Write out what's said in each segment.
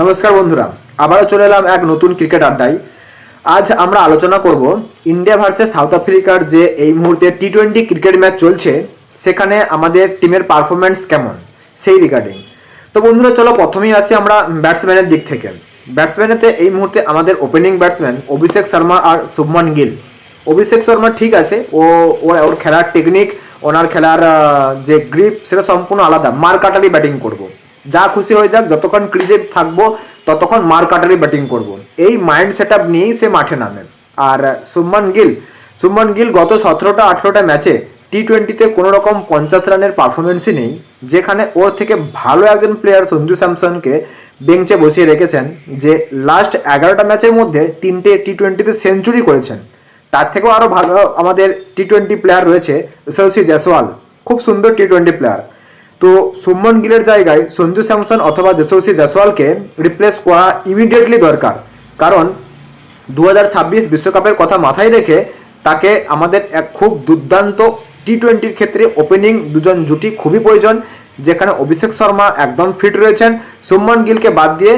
নমস্কার বন্ধুরা, আবারও চলে এলাম এক নতুন ক্রিকেট আড্ডায়। আজ আমরা আলোচনা করব ইন্ডিয়া ভার্সেস সাউথ আফ্রিকার যে এই মুহূর্তে টি টোয়েন্টি ক্রিকেট ম্যাচ চলছে, সেখানে আমাদের টিমের পারফরমেন্স কেমন, সেই রিগার্ডিং তো বন্ধুরা, চলো প্রথমেই আসি আমরা ব্যাটসম্যানের দিক থেকে। ব্যাটসম্যানেতে এই মুহূর্তে আমাদের ওপেনিং ব্যাটসম্যান অভিষেক শর্মা আর শুভমান গিল। অভিষেক শর্মা ঠিক আছে, ও ওর খেলার টেকনিক ওনার খেলার যে গ্রিপ সেটা সম্পূর্ণ আলাদা। মার কাটারি ব্যাটিং করব। যা খুশি হয়ে যাক, যতক্ষণ ক্রিজে থাকব, ততক্ষণ মার কাটারি ব্যাটিং করব। এই মাইন্ড সেট আপ নিয়েই সে মাঠে নামে আর শুভমান গিল শুভমান গিল গত সতেরোটা, আঠেরোটা ম্যাচে টি টোয়েন্টিতে কোনো রকম পঞ্চাশ রানের পারফরমেন্সই নেই, যেখানে ওর থেকে ভালো একজন প্লেয়ার সঞ্জু স্যামসনকে বেঞ্চে বসিয়ে রেখেছেন, যে লাস্ট এগারোটা ম্যাচের মধ্যে তিনটে টি টোয়েন্টিতে সেঞ্চুরি করেছেন। তার থেকেও আরও ভালো আমাদের টি টোয়েন্টি প্লেয়ার রয়েছে, সৌসি জয়সওয়াল। খুব সুন্দর টি টোয়েন্টি প্লেয়ার তো শুভমন গিলের জায়গায় সঞ্জু স্যামসন অথবা যশস্বী জয়সওয়ালকে রিপ্লেস করা ইমিডিয়েটলি দরকার। কারণ দু বিশ্বকাপের কথা মাথায় রেখে তাকে আমাদের এক খুব দুর্দান্ত টি টোয়েন্টির ক্ষেত্রে ওপেনিং দুজন জুটি খুবই প্রয়োজন, যেখানে অভিষেক শর্মা একদম ফিট রয়েছেন। শুভমন গিলকে বাদ দিয়ে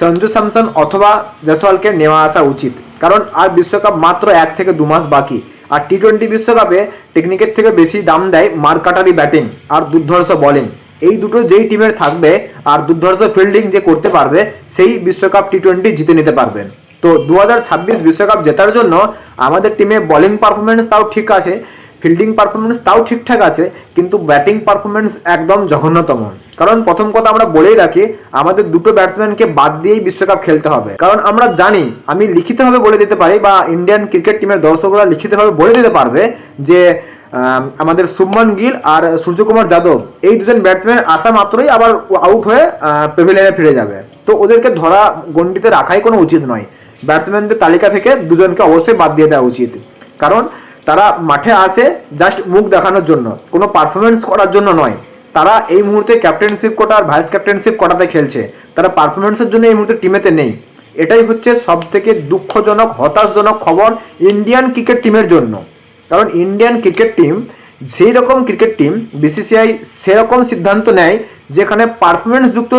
সঞ্জু স্যামসন অথবা জয়সওয়ালকে নেওয়া আসা উচিত। কারণ আর বিশ্বকাপ মাত্র এক থেকে দু মাস বাকি। আর টি টোয়েন্টি বিশ্বকাপে টেকনিকের থেকে বেশি দাম দেয় মারকাটারি ব্যাটিং আর দুর্ধর্ষ বলিং এই দুটো যেই টিমের থাকবে আর দুর্ধর্ষ ফিল্ডিং যে করতে পারবে, সেই বিশ্বকাপ টি টোয়েন্টি জিতে নিতে পারবেন তো দু বিশ্বকাপ জেতার জন্য আমাদের টিমে বলিং পারফরমেন্স তাও ঠিক আছে ফিল্ডিং পারফরমেন্স তাও ঠিকঠাক আছে, কিন্তু ব্যাটিং পারফরমেন্স একদম জঘন্যতম। কারণ প্রথম কথা আমরা বলেই রাখি, আমাদের দুটো ব্যাটসম্যানকে বাদ দিয়েই বিশ্বকাপ খেলতে হবে। কারণ আমরা জানি, আমি লিখিতভাবে বলে দিতে পারি বা ইন্ডিয়ান ক্রিকেট টিমের দর্শকরা লিখিতভাবে বলে দিতে পারবে যে আমাদের শুভমান গিল আর সূর্যকুমার যাদব, এই দুজন ব্যাটসম্যান আসা মাত্রই আবার আউট হয়ে প্যাভিলিয়নে ফিরে যাবে। তো ওদেরকে ধরা গণ্ডিতে রাখাই কোনো উচিত নয়। ব্যাটসম্যানদের তালিকা থেকে দুজনকে অবশ্যই বাদ দিয়ে দেওয়া উচিত। কারণ তারা মাঠে আসে জাস্ট মুখ দেখানোর জন্য। কোনো পারফরমেন্স করার জন্য নয়। তারা এই মুহূর্তে ক্যাপ্টেনশিপ কোটা আর ভাইস ক্যাপ্টেনশিপ কোটাতে খেলছে। তারা পারফরমেন্সের জন্য এই মুহূর্তে টিমেতে নেই। এটাই হচ্ছে সব থেকে দুঃখজনক, হতাশজনক খবর ইন্ডিয়ান ক্রিকেট টিমের জন্য। কারণ ইন্ডিয়ান ক্রিকেট টিম সেই রকম ক্রিকেট টিম বিসিসিআই সেরকম সিদ্ধান্ত নেয় যেখানে পারফরমেন্স যুক্ত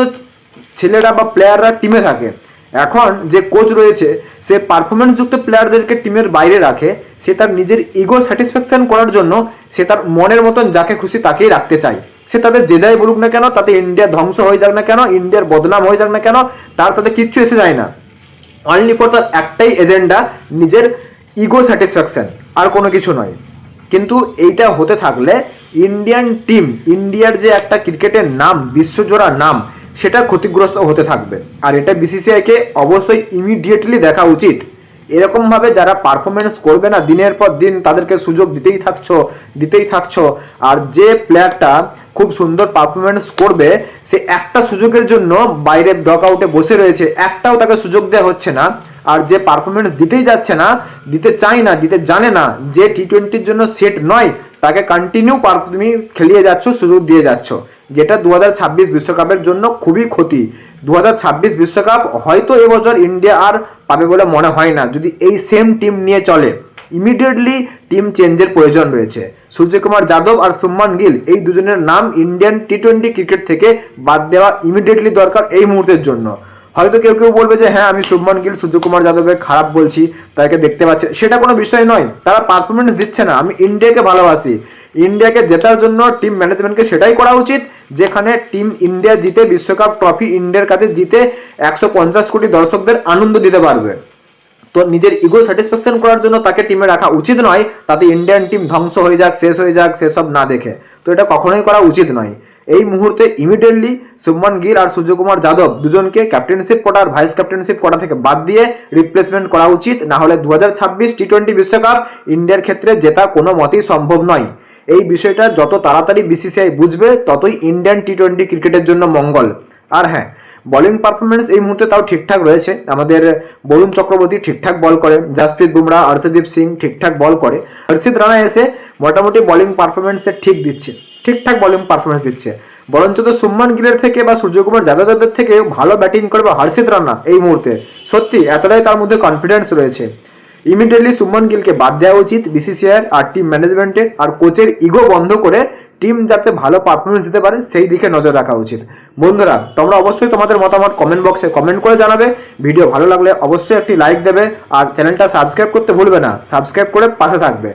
ছেলেরা বা প্লেয়াররা টিমে থাকে। এখন যে কোচ রয়েছে, সে পারফরমেন্স যুক্ত প্লেয়ারদেরকে টিমের বাইরে রাখে, সে তার নিজের ইগো স্যাটিসফ্যাকশন করার জন্য সে তার মনের মতন যাকে খুশি তাকেই রাখতে চায়। সে তাদের যে যাই বলুক না কেন, তাতে ইন্ডিয়া ধ্বংস হয়ে যাক না কেন ইন্ডিয়ার বদনাম হয়ে যাক না কেন, তার তাতে কিচ্ছু এসে যায় না। অনলি ফর তার একটাই এজেন্ডা নিজের ইগো স্যাটিসফ্যাকশন আর কোনো কিছু নয়। কিন্তু এইটা হতে থাকলে ইন্ডিয়ান টিম ইন্ডিয়ার যে একটা ক্রিকেটের নাম, বিশ্বজোড়া নাম সেটা ক্ষতিগ্রস্ত হতে থাকবে। আর এটা বিসিসিআইকে অবশ্যই ইমিডিয়েটলি দেখা উচিত। এরকমভাবে যারা পারফরমেন্স করবে না, দিনের পর দিন তাদেরকে সুযোগ দিতেই থাকছো দিতেই থাকছো। আর যে প্লেয়ারটা খুব সুন্দর পারফরমেন্স করবে, সে একটা সুযোগের জন্য বাইরে ডক আউটে বসে রয়েছে। একটাও তাকে সুযোগ দেওয়া হচ্ছে না। আর যে পারফরমেন্স দিতেই যাচ্ছে না, দিতে চায় না, দিতে জানে না, যে টি টোয়েন্টির জন্য সেট নয়, তাকে কন্টিনিউ তুমি খেলিয়ে যাচ্ছ, সুযোগ দিয়ে যাচ্ছ। যেটা দু বিশ্বকাপের জন্য খুবই ক্ষতি। দু বিশ্বকাপ হয়তো এবছর ইন্ডিয়া আর পাবে বলে মনে হয় না, যদি এই সেম টিম নিয়ে চলে। ইমিডিয়েটলি টিম চেঞ্জের প্রয়োজন রয়েছে। সূর্যকুমার যাদব আর সুম্মান গিল, এই দুজনের নাম ইন্ডিয়ান টি টোয়েন্টি ক্রিকেট থেকে বাদ দেওয়া ইমিডিয়েটলি দরকার এই মুহূর্তের জন্য। হয়তো কেউ কেউ বলবে যে হ্যাঁ আমি শুভমান গিল, সূর্যকুমার যাদবের খারাপ বলছি তাকে দেখতে পাচ্ছে। সেটা কোনো বিষয় নয়। তারা পারফরমেন্স দিচ্ছে না। আমি ইন্ডিয়াকে ভালোবাসি। ইন্ডিয়াকে জেতার জন্য টিম ম্যানেজমেন্টকে সেটাই করা উচিত, যেখানে টিম ইন্ডিয়া জিতে, বিশ্বকাপ ট্রফি ইন্ডিয়ার কাছে জিতে একশো পঞ্চাশ কোটি দর্শকদের আনন্দ দিতে পারবে। তো নিজের ইগো স্যাটিসফ্যাকশন করার জন্য তাকে টিমে রাখা উচিত নয়, তাতে ইন্ডিয়ান টিম ধ্বংস হয়ে যাক, শেষ হয়ে যাক, সেসব না দেখে। তো এটা কখনোই করা উচিত নয়। এই মুহূর্তে ইমিডিয়েটলি শুভমান গিল আর সূর্যকুমার যাদব দুজনকে ক্যাপ্টেনশিপ কোটা আর ভাইস ক্যাপ্টেনশিপ কোটা থেকে বাদ দিয়ে রিপ্লেসমেন্ট করা উচিত। না হলে দু হাজার ছাব্বিশ টি টোয়েন্টি বিশ্বকাপ ইন্ডিয়ার ক্ষেত্রে জেতা কোনো মতেই সম্ভব নয়। এই বিষয়টা যত তাড়াতাড়ি বিসিসিআই বুঝবে, ততই ইন্ডিয়ান টি টোয়েন্টি ক্রিকেটের জন্য মঙ্গল। আর হ্যাঁ বোলিং পারফরমেন্স এই মুহূর্তে তাও ঠিকঠাক রয়েছে। আমাদের বরুণ চক্রবর্তী ঠিকঠাক বল করে, জাসপ্রীত বুমরা হর্ষদীপ সিং ঠিকঠাক বল করে। হর্ষিত রানা এসে মোটামুটি বোলিং পারফরমেন্সে ঠিক দিচ্ছে, ঠিকঠাক বোলিং পারফরমেন্স দিচ্ছে। বরঞ্চ তো সুম্মান গিলের থেকে বা সূর্যকুমার যাদবের থেকে ভালো ব্যাটিং করবে হর্ষিত রানা এই মুহূর্তে। সত্যি, এতটাই তার মধ্যে কনফিডেন্স রয়েছে। ইমিডিয়েটলি সুমন গিলকে বাদ দেওয়া উচিত বিসিসিআই আর টিম ম্যানেজমেন্টের আর কোচের ইগো বন্ধ করে টিম যাতে ভালো পারফরমেন্স দিতে পারে, সেই দিকে নজর রাখা উচিত। বন্ধুরা, তোমরা অবশ্যই তোমাদের মতামত কমেন্ট বক্সে কমেন্ট করে জানাবে। ভিডিও ভালো লাগলে অবশ্যই একটি লাইক দেবে আর চ্যানেলটা সাবস্ক্রাইব করতে ভুলবে না। সাবস্ক্রাইব করে পাশে থাকবে।